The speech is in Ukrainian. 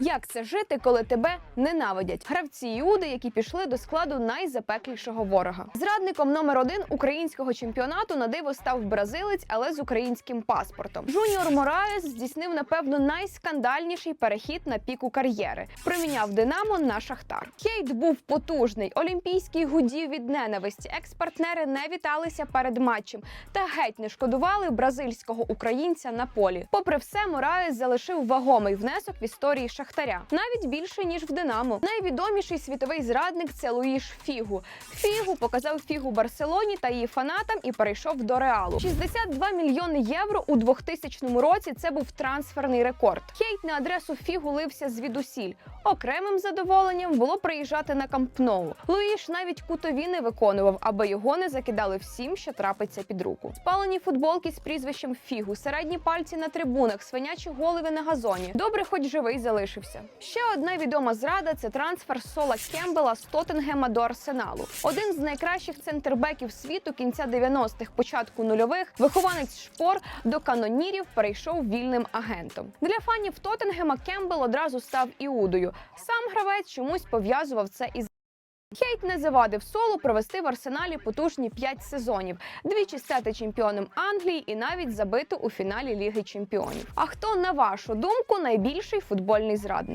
Як це жити, коли тебе ненавидять? Гравці Іуди, які пішли до складу найзапеклішого ворога. Зрадником номер один українського чемпіонату на диво став бразилець, але з українським паспортом. Жуніор Мораес здійснив напевно найскандальніший перехід на піку кар'єри. Приміняв Динамо на Шахтар. Хейт був потужний. Олімпійський гудів від ненависті. Екс-партнери не віталися перед матчем та геть не шкодували бразильського українця на полі. Попри все, Мораес залишив вагомий внесок в історії Шахтаря, навіть більше ніж в Динамо. Найвідоміший світовий зрадник це Луїш Фігу. Фігу показав фігу Барселоні та її фанатам і перейшов до Реалу. 62 мільйони євро у 2000 році. Це був трансферний рекорд. Хейт на адресу Фігу лився звідусіль. Окремим задоволенням було приїжджати на Камп Ноу. Луїш навіть кутові не виконував, аби його не закидали всім, що трапиться під руку. Спалені футболки з прізвищем Фігу, середні пальці на трибунах, свинячі голови на газоні. Добре, хоч живий залишився. Ще одна відома зрада це трансфер Сола Кембела з Тоттенгема до Арсеналу. Один з найкращих центрбеків світу кінця 90-х, початку нульових, вихованець шпор до канонірів перейшов вільним агентом. Для фанів Тоттенгема Кембел одразу став іудою. Сам гравець чомусь пов'язував це із. Хейт не завадив солу провести в арсеналі потужні 5 сезонів, двічі стати чемпіоном Англії і навіть забити у фіналі Ліги Чемпіонів. А хто, на вашу думку, найбільший футбольний зрадник?